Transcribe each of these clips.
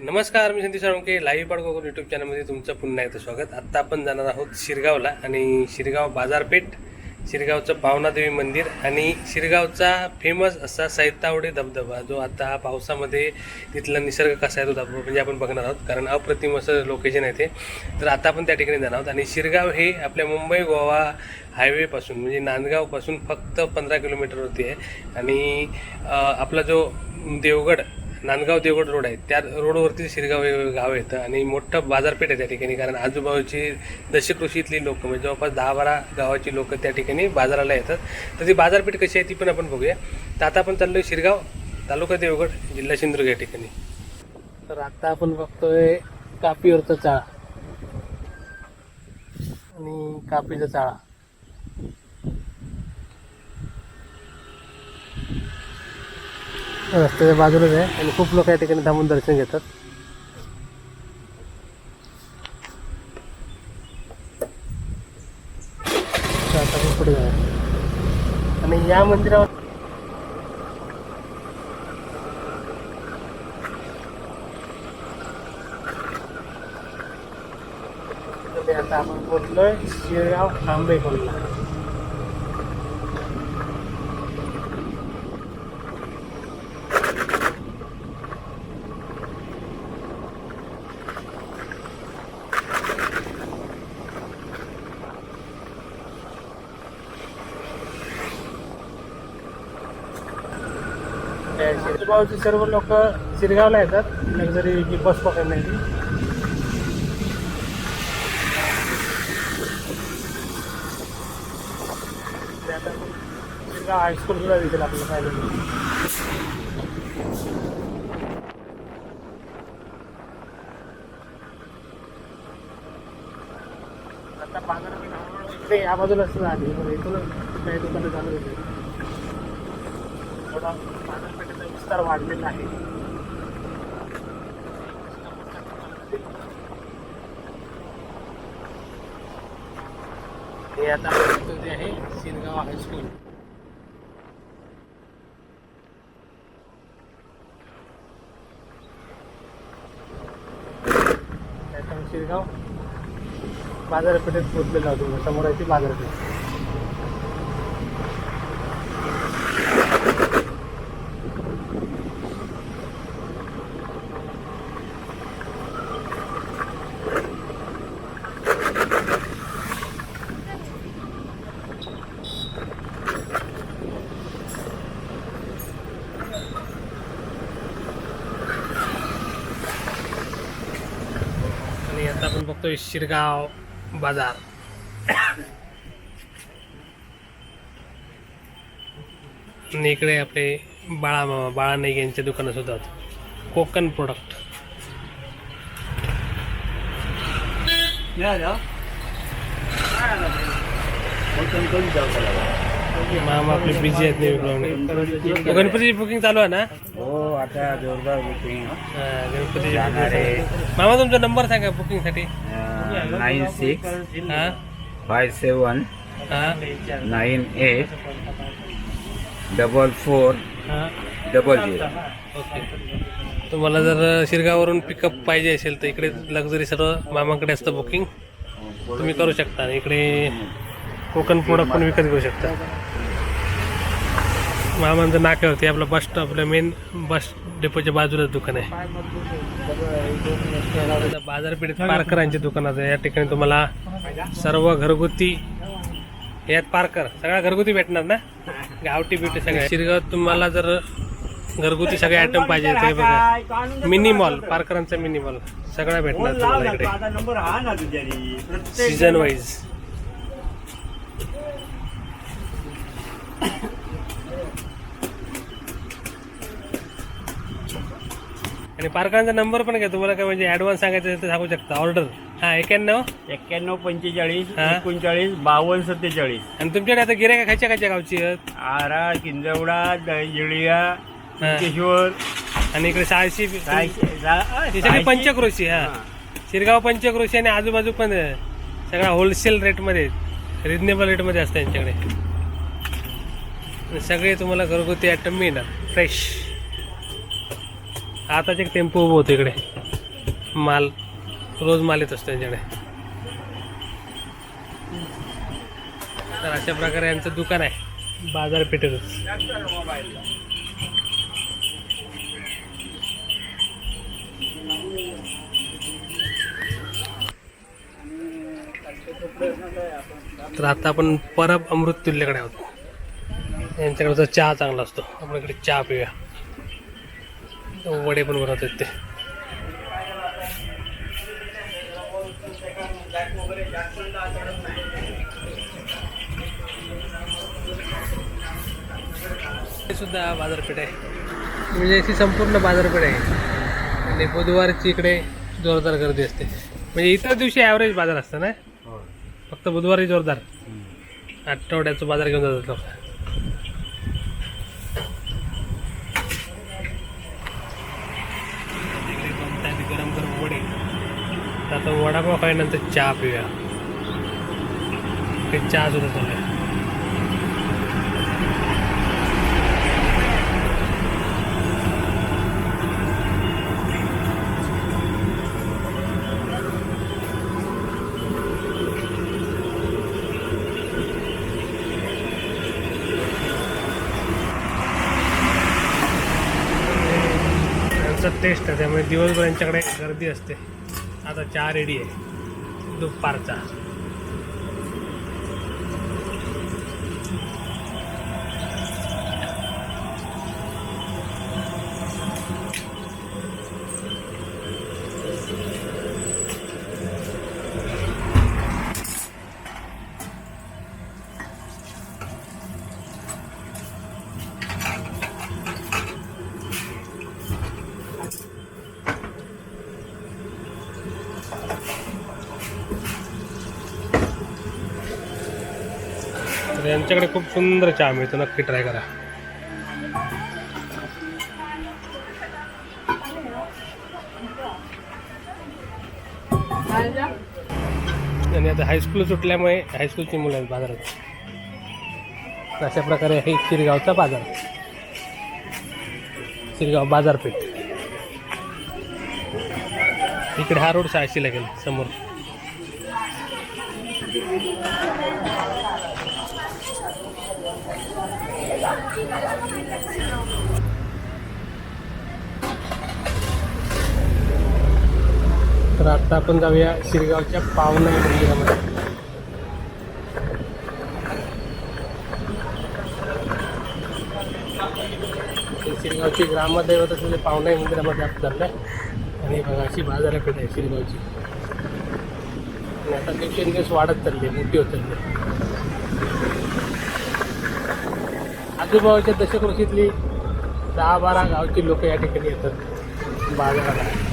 नमस्कार मी संतोष साळुंके लाईव्ह पाड कोकण यूट्यूब चॅनलमध्ये तुमचं पुन्हा एकदा स्वागत. आत्ता आपण जाणार आहोत शिरगावला आणि शिरगाव बाजारपेठ शिरगावचं पावनादेवी मंदिर आणि शिरगावचा फेमस असा सैतावडे धबधबा जो आता पावसामध्ये तिथला निसर्ग कसा आहे तो धबधबा म्हणजे आपण बघणार आहोत कारण अप्रतिम असं लोकेशन आहे ते. तर आता आपण त्या ठिकाणी जाणार आहोत आणि शिरगाव हे आपल्या मुंबई गोवा हायवेपासून म्हणजे नांदगावपासून फक्त पंधरा किलोमीटरवरती आहे. आणि आपला जो देवगड नांदगाव देवगड रोड आहे. त्या रोडवरती शिरगाव हे गाव येतं आणि मोठं बाजारपेठ आहे त्या ठिकाणी. कारण आजूबाजूची दशकृषीतली लोक म्हणजे जवळपास दहा बारा गावाची लोक त्या ठिकाणी बाजाराला येतात. तर ती बाजारपेठ कशी आहे ती पण आपण बघूया. तर आता आपण चाललोय शिरगाव तालुका देवगड जिल्हा सिंधुदुर्ग या ठिकाणी. तर आता आपण बघतोय कापीवरचा चाळा आणि कापीचा चाळा. रस्त्याच्या बाजूलाच आहे आणि खूप लोक या ठिकाणी थांबून दर्शन घेतात. आता पुढे आणि या मंदिरावर आता आपण पोहोचलोय शिरगाव आंबे कोल्हा शिरगावचे सर्व लोक शिरगावला येतात. लक्झरी बस पकडण्याची शिरगाव हायस्कूल सुद्धा दिसेल आपल्याला पाहिजे आता बाजारपेठ या बाजूला सुद्धा आली इथूनच काही दुकानं चालू होते थोडा महाराष्ट्राचा विस्तार वाढलेला आहे. हे आता जे आहे शिरगाव हायस्कूल शिरगाव बाजारपेठेत पोचलेला होतो समोर आहे ती बाजारपेठ आणि आता शिरगाव बाजार. आणि इकडे आपले बाळामामा बाळा नाईक यांचे दुकानं सुद्धा कोकण प्रोडक्ट कोकण प्रोडक्ट मामा आपले बिझी आहेत नेहमी गणपतीची बुकिंग चालू आहे ना? हो आता जोरदार बुकिंग गणपतीची. मामा तुमचा नंबर सांगा बुकिंगसाठी नाईन सिक्स हा? फाय सेवन हा? नाईन एट डबल फोर हा? डबल झिरो ओके तुम्हाला जर शिरगाववरून पिकअप पाहिजे असेल तर इकडे लक्झरी सर्व मामाकडे असतं बुकिंग तुम्ही करू शकता. इकडे कोकण प्रोडक्ट पण विकत घेऊ शकता. मामांचं नाक्यावरती आपलं बस स्टॉप आपलं मेन बस डेपोच्या बाजूलाच दुकान आहे. बाजारपेठेत पारकरांचे दुकान आहे. या ठिकाणी तुम्हाला सर्व घरगुती यात पारकर सगळा घरगुती भेटणार ना? गावठी बिवटी सगळ्या. शिरगावात तुम्हाला जर घरगुती सगळे आयटम पाहिजे ते बघा. मिनी मॉल पारकरांचा मिनी मॉल सगळा भेटणार तुम्हाला इकडे. सीझन वाईज आणि पारकरांचा नंबर पण घ्या. तुम्हाला काय म्हणजे ऍडव्हान्स सांगायचं असेल तर सांगू शकता. ऑर्डर हा एक्याण्णव. एक्क्याण्णव पंचेचाळीस हा. एकोणचाळीस बावन्न सत्तेचाळीस. आणि तुमच्याकडे आता गिऱ्हाईक खायच्या खायच्या गावची आहेत? आरा किंजवडा दहिजळिया हा. केशवर आणि इकडे सहाशे ती सगळी सगळी पंचक्रोशी हा. शिरगाव पंचक्रोशी आणि आजूबाजू पण आहे. सगळा होलसेल रेटमध्ये रिजनेबल रेटमध्ये असतं यांच्याकडे. आणि सगळे तुम्हाला घरगुती आयटम मिळणार. फ्रेश आताच एक टेम्पो उभं होतं इकडे. माल रोज माल येत असतो त्यांच्याकडे तर अशा प्रकारे यांचं दुकान आहे. बाजारपेठेतच तर आता आपण परब अमृत तुल्यकडे आहोत यांच्याकडचा चहा चांगला असतो. आपण इकडे चहा पिऊया. वडे पण बनवतात ते. सुद्धा बाजारपेठ आहे. म्हणजे अशी संपूर्ण बाजारपेठ आहे. आणि बुधवारची इकडे जोरदार गर्दी असते. म्हणजे इतर दिवशी ॲव्हरेज बाजार असतं ना? फक्त बुधवारी जोरदार. आठवड्याचा बाजार घेऊन जातात लोक तिकडे बनतात गरम गरम वडे तर आता वडापाव खाल्यानंतर चहा पिऊया. ते चहा सुरू चालू आहे. टेस्ट आहे त्यामुळे दिवसभर यांच्याकडे गर्दी असते. आता चहा रेडी आहे. दुपारचा. यांच्याकडे खूप सुंदर चहा मिळतो. नक्की ट्राय करा. आणि आता हायस्कूल सुटल्यामुळे हायस्कूलची मुलं आहेत बाजारात. अशा प्रकारे आहे शिरगावचा बाजार. शिरगाव बाजारपेठ. इकडे हा रोड सहाशे लागेल समोर. तर आता आपण जाऊया शिरगावच्या पावना मंदिरामध्ये. शिरगावची ग्रामदैवत असलेले पावना मंदिरामध्ये आपण चाललंय आणि बघा अशी बाजारपेठ आहे शिरगावची. आणि आता दिवसेंदिवस वाढत चालली आहे, मोठी होत चालली. आजूबाजूच्या दशकृषीतली दहा बारा गावची लोक या ठिकाणी येतात. बाजाराला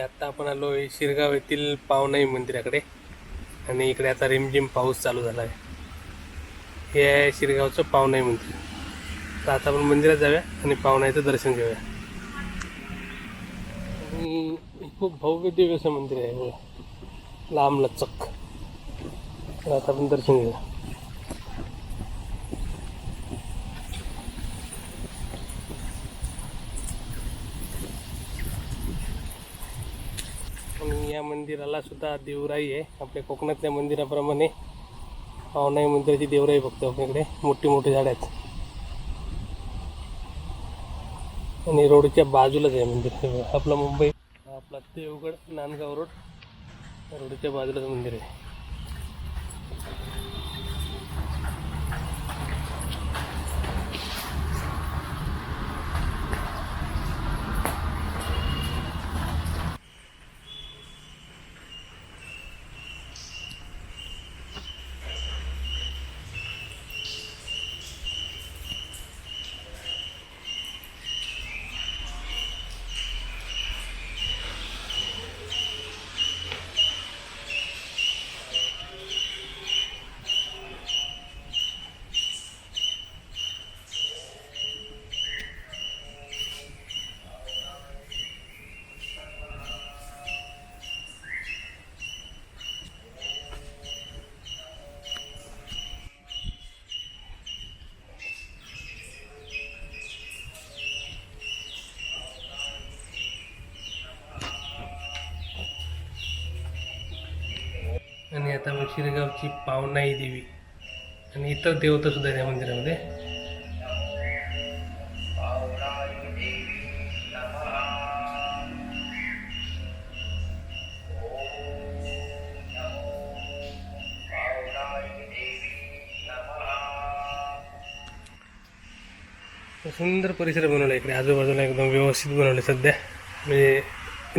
आणि आता आपण आलो आहे शिरगाव येथील पावनाई मंदिराकडे. आणि इकडे आता रिमझिम पाऊस चालू झाला आहे हे आहे शिरगावचं पावनाई मंदिर. तर आता आपण मंदिरात जाऊया आणि पावनाईचं दर्शन घेऊया. आणि खूप भव्य दिव्य असं मंदिर आहे. लांब लचक. तर आता आपण दर्शन घेऊया आणि या मंदिराला सुद्धा देवराई आहे. आपल्या कोकणातल्या मंदिराप्रमाणे पावनाई मंदिराची देवराई बघतो आपण इकडे मोठी मोठी झाडं आहेत. आणि रोडच्या बाजूलाच आहे मंदिर. हे आपलं मुंबई आपला देवगड नांदगाव रोड. रोडच्या बाजूलाच मंदिर आहे. आता मग शिरगावची पावनाई देवी. आणि इतर देवता सुद्धा त्या मंदिरामध्ये. सुंदर परिसर बनवला इकडे. आजूबाजूला एकदम व्यवस्थित बनवलं सध्या. म्हणजे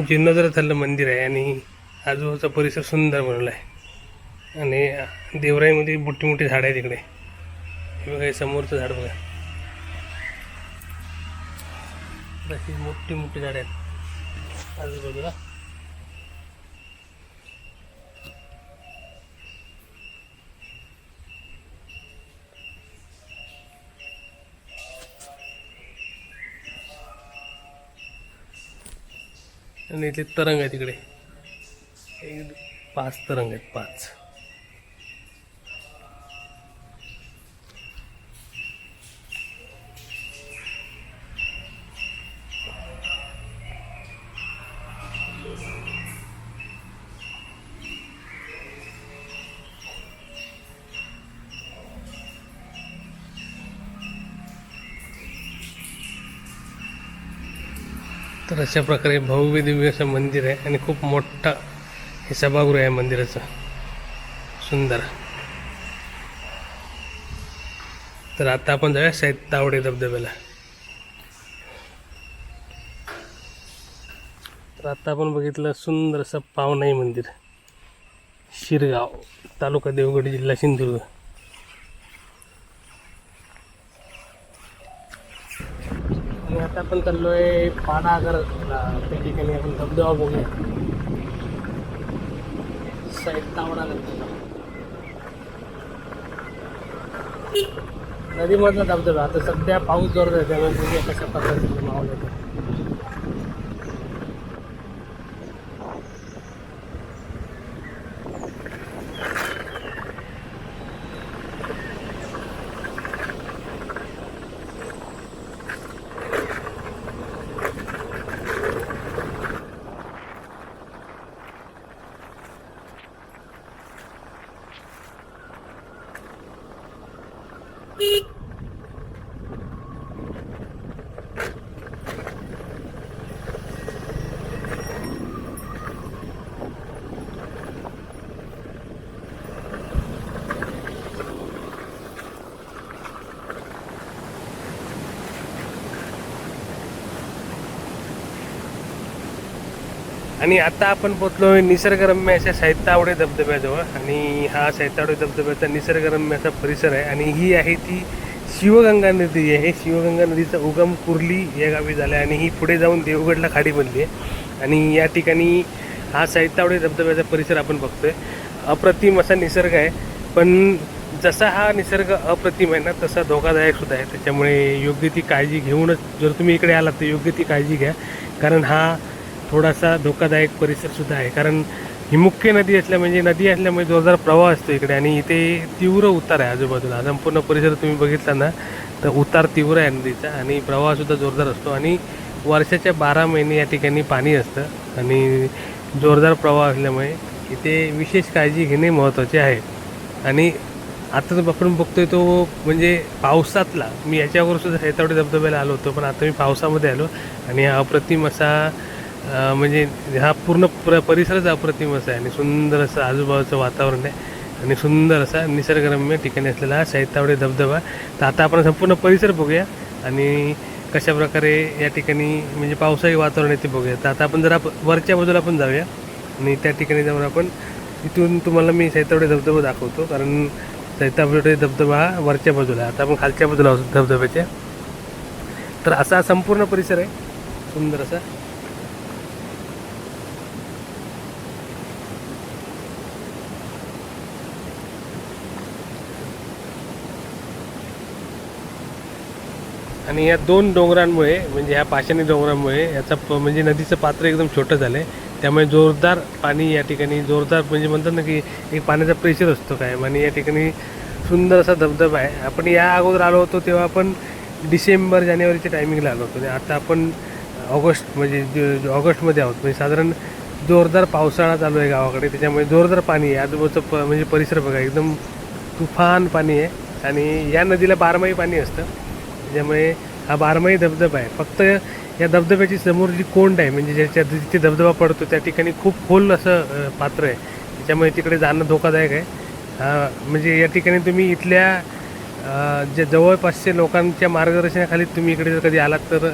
जीर्णोद्धार झालं मंदिर आहे आणि आजूबाजूचा परिसर सुंदर बनवला आहे. आणि देवराईमध्ये मोठी मोठी झाडं आहेत इकडे हे बघा हे समोरचं झाड बघा. तशी मोठी मोठी झाडं आहेत. आजूबाजूला आणि इथले तरंग आहे तिकडे. एक पाच तरंग आहेत पाच. तर अशा प्रकारे भव्य दिव्य असं मंदिर आहे आणि खूप मोठा हे सभागृह आहे मंदिराचं. सुंदर. तर आता आपण जाऊया सैत तावडे धबधब्याला. तर आता आपण बघितलं सुंदर असं पावनाई मंदिर. शिरगाव तालुका देवगड जिल्हा सिंधुदुर्ग. आता आपण चाललोय पाडागर त्या ठिकाणी आपण धबधबा बघूया. साईड तावडा नदीमधला धबधबा आता सध्या पाऊस जोर आहे त्यामुळे बघूया कशा पद्धतीने मावळ येतो आणि आता आपण पोचलो निसर्गरम्य अशा साहित्यावडे धबधब्याजवळ. आणि हा साहित्यावडे धबधब्याचा निसर्गरम्य असा परिसर आहे. आणि ही आहे ती शिवगंगा नदी आहे. शिवगंगा नदीचा उगम कुर्ली या गावी झाला आहे आणि ही पुढे जाऊन देवगडला खाडी बनली आहे. आणि या ठिकाणी हा साहित्यावडे धबधब्याचा परिसर आपण बघतोय. अप्रतिम असा निसर्ग आहे. पण जसा हा निसर्ग अप्रतिम आहे ना तसा धोकादायक सुद्धा आहे. त्याच्यामुळे योग्य ती काळजी घेऊनच जर तुम्ही इकडे आलात तर योग्य ती काळजी घ्या. कारण हा थोडासा धोकादायक परिसर सुद्धा आहे. कारण ही मुख्य नदी असल्या म्हणजे नदी असल्यामुळे जोरदार प्रवाह असतो इकडे आणि इथे तीव्र उतार आहे आजूबाजूला संपूर्ण परिसर तुम्ही बघितला ना तर उतार तीव्र आहे नदीचा आणि प्रवाहसुद्धा जोरदार असतो आणि वर्षाच्या बारा महिने या ठिकाणी पाणी असतं आणि जोरदार प्रवाह असल्यामुळे इथे विशेष काळजी घेणे महत्त्वाचे आहे. आणि आता जो आपण बघतोय तो म्हणजे पावसातला मी याच्यावर सुद्धा हेतावडे धबधब्याला आलो होतो पण आता मी पावसामध्ये आलो आणि हा अप्रतिम असा म्हणजे हा पूर्ण प्र परिसरच अप्रतिम असा आहे. आणि सुंदर असं आजूबाजूचं वातावरण आहे. आणि सुंदर असा निसर्गरम्य ठिकाणी असलेला हा शैतावडे धबधबा. तर आता आपण संपूर्ण परिसर बघूया. आणि कशा प्रकारे या ठिकाणी म्हणजे पावसाळी वातावरण आहे ते बघूया. तर आता आपण जरा वरच्या बाजूला पण जाऊया. आणि त्या ठिकाणी जाऊन आपण इथून तुम्हाला मी सैतावडे धबधबा दाखवतो. कारण सैतावडे धबधबा हा वरच्या बाजूला आता आपण खालच्या बाजूला आहोत धबधब्याच्या. तर असा संपूर्ण परिसर आहे. सुंदर असा आणि या दोन डोंगरांमुळे म्हणजे ह्या पाषाणी डोंगरांमुळे याचा प म्हणजे नदीचं पात्र एकदम छोटं झालं आहे. त्यामुळे जोरदार पाणी या ठिकाणी जोरदार म्हणजे म्हणतात ना की एक पाण्याचा प्रेशर असतो काय आणि या ठिकाणी सुंदर असा धबधबा आहे. आपण या अगोदर आलो होतो तेव्हा आपण डिसेंबर जानेवारीच्या टायमिंगला आलो होतो. आणि आता आपण ऑगस्ट म्हणजे ऑगस्टमध्ये आहोत. म्हणजे साधारण जोरदार पावसाळा चालू आहे गावाकडे. त्याच्यामुळे जोरदार पाणी आहे. आजूबाजूचं प म्हणजे परिसर बघा एकदम तुफान पाणी आहे. आणि या नदीला बारमाही पाणी असतं. त्याच्यामुळे हा बारमाही धबधबा आहे. फक्त या धबधब्याची समोर जी कोंड आहे म्हणजे ज्याच्या जिथे धबधबा पडतो त्या ठिकाणी खूप खोल असं पात्र आहे. त्याच्यामुळे तिकडे जाणं धोकादायक आहे. हा, म्हणजे या ठिकाणी तुम्ही इथल्या ज्या जे जवळपासच्या लोकांच्या मार्गदर्शनाखाली तुम्ही इकडे जर कधी आलात तर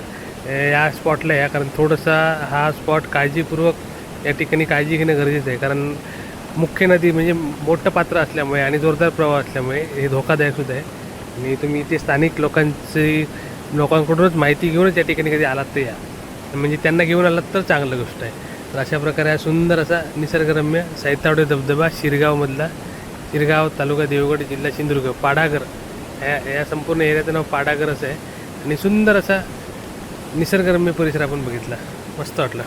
या स्पॉटला या. कारण थोडासा हा स्पॉट काळजीपूर्वक या ठिकाणी काळजी घेणं गरजेचं आहे. कारण मुख्य नदी म्हणजे मोठं पात्र असल्यामुळे आणि जोरदार प्रवाह असल्यामुळे हे धोकादायक सुद्धा आहे. आणि तुम्ही इथे स्थानिक लोकांची लोकांकडूनच माहिती घेऊनच या ठिकाणी कधी आलात तर या. म्हणजे त्यांना घेऊन आलात तर चांगलं गोष्ट आहे. तर अशा प्रकारे हा सुंदर असा निसर्गरम्य सायतावडे धबधबा शिरगावमधला शिरगाव तालुका देवगड जिल्हा सिंधुदुर्ग पाडागर. ह्या या संपूर्ण एरियाचं नाव पाडागर असं आहे. आणि सुंदर असा निसर्गरम्य परिसर आपण बघितला. मस्त वाटलं.